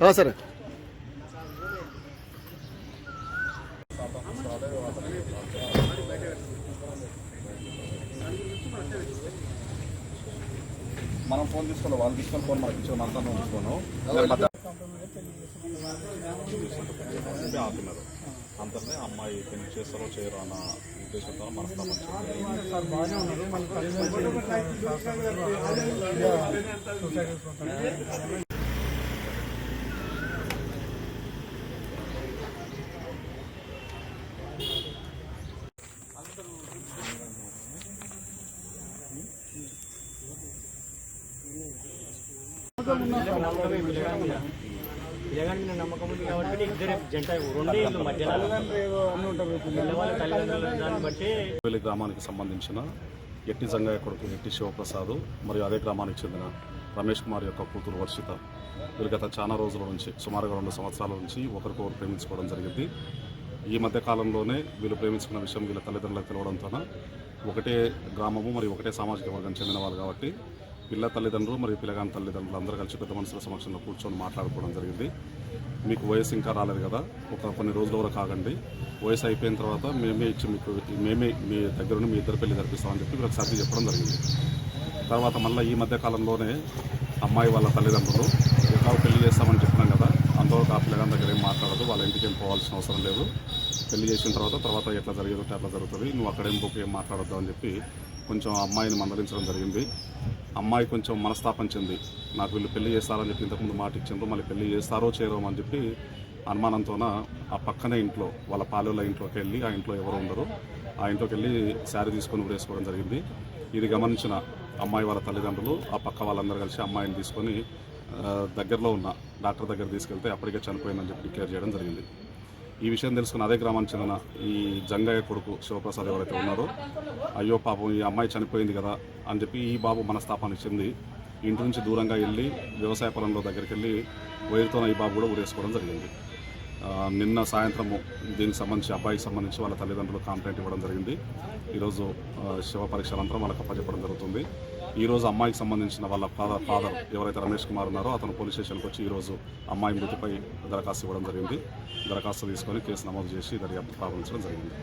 ఆ, సరే. మనం ఫోన్ తీసుకుని వాళ్ళు తీసుకొని ఫోన్ మనకి ఇచ్చిన మనతో తీసుకోను. అంతనే అమ్మాయి పెళ్ళి చేస్తారో చేయరో అన్న ఉద్దేశంతో మనస్తాపం చెంది సార్ బాగానే ఉన్నారు మళ్ళీ కలిసి సూసైడ్ చేసుకుంటారు జగన్ నమ్మకం ఉంది కాబట్టి ఇద్దరు జంట రెండే ఇల్లు మధ్యలో తల్లిదండ్రుల దాన్ని బట్టి గ్రామానికి సంబంధించిన ఎట్టి సంగయ్య కొడుకు ఎట్టి శివప్రసాద్ మరియు అదే గ్రామానికి చెందిన రమేష్ కుమార్ యొక్క కూతురు వర్షిత. వీరు గత చాలా రోజుల నుంచి సుమారుగా రెండు సంవత్సరాల నుంచి ఒకరికొకరు ప్రేమించుకోవడం జరిగింది. ఈ మధ్య కాలంలోనే వీళ్ళు ప్రేమించుకున్న విషయం వీళ్ళ తల్లిదండ్రులకు తెలవడంతోన ఒకటే గ్రామము మరియు ఒకటే సామాజిక వర్గం చెందిన వాళ్ళు కాబట్టి పిల్ల తల్లిదండ్రులు మరియు పిల్లగాని తల్లిదండ్రులు అందరూ కలిసి పెద్ద మనుషుల సమక్షంలో కూర్చొని మాట్లాడుకోవడం జరిగింది. మీకు వయసు ఇంకా రాలేదు కదా ఒక కొన్ని రోజుల వరకు ఆగండి. వయసు అయిపోయిన తర్వాత మేమే ఇచ్చి మీకు మేమే మీ దగ్గరుండి మీ ఇద్దరు పెళ్ళి జరిపిస్తామని చెప్పి వీళ్ళకి సర్ది చెప్పడం జరిగింది. తర్వాత మళ్ళీ ఈ మధ్య కాలంలోనే అమ్మాయి వాళ్ళ తల్లిదండ్రులు ఎట్లా పెళ్ళి చేస్తామని చెప్పినాం కదా అంతవరకు ఆ పిల్లగాని దగ్గర ఏం మాట్లాడదు వాళ్ళ ఇంటికి ఏం పోవాల్సిన అవసరం లేదు. పెళ్ళి చేసిన తర్వాత తర్వాత ఎట్లా జరిగేది అట్లా జరుగుతుంది నువ్వు అక్కడేం బుక్ ఏం మాట్లాడద్దు అని చెప్పి కొంచెం అమ్మాయిని మందలించడం జరిగింది. అమ్మాయి కొంచెం మనస్తాపం చెంది నాకు వీళ్ళు పెళ్ళి చేస్తారని చెప్పి ఇంతకుముందు మాట ఇచ్చిండ్రు మళ్ళీ పెళ్ళి చేస్తారో చేయరో అని చెప్పి అనుమానంతోన ఆ పక్కనే ఇంట్లో వాళ్ళ పాలెల ఇంట్లోకి వెళ్ళి ఆ ఇంట్లో ఎవరు ఉండరు. ఆ ఇంట్లోకి వెళ్ళి శారీ తీసుకొని వేసుకోవడం జరిగింది. ఇది గమనించిన అమ్మాయి వాళ్ళ తల్లిదండ్రులు ఆ పక్క వాళ్ళందరూ కలిసి అమ్మాయిని తీసుకొని దగ్గరలో ఉన్న డాక్టర్ దగ్గర తీసుకెళ్తే అప్పటికే చనిపోయిందని చెప్పి డిక్లేర్ చేయడం జరిగింది. ఈ విషయం తెలుసుకున్న అదే గ్రామానికి చెందిన ఈ జంగయ్య కొడుకు శివప్రసాద్ ఎవరైతే ఉన్నారో అయ్యో పాపం ఈ అమ్మాయి చనిపోయింది కదా అని చెప్పి ఈ బాబు మనస్తాపాన్ని చెంది ఇంటి నుంచి దూరంగా వెళ్ళి వ్యవసాయ పొలంలో దగ్గరికి వెళ్ళి వైరుతోన ఈ బాబు కూడా ఊరేసుకోవడం జరిగింది. నిన్న సాయంత్రము దీనికి సంబంధించి అబ్బాయికి సంబంధించి వాళ్ళ తల్లిదండ్రులు కంప్లైంట్ ఇవ్వడం జరిగింది. ఈరోజు శివ శవ పరీక్ష అనంతరం వాళ్ళకి అప్పచెప్పడం జరుగుతుంది. ఈరోజు అమ్మాయికి సంబంధించిన వాళ్ళ ఫాదర్ ఫాదర్ ఎవరైతే రమేష్ కుమార్ ఉన్నారో అతను పోలీస్ స్టేషన్కి వచ్చి ఈరోజు అమ్మాయి మృతిపై దరఖాస్తు ఇవ్వడం జరిగింది. దరఖాస్తు తీసుకొని కేసు నమోదు చేసి దర్యాప్తు ప్రారంభించడం జరిగింది.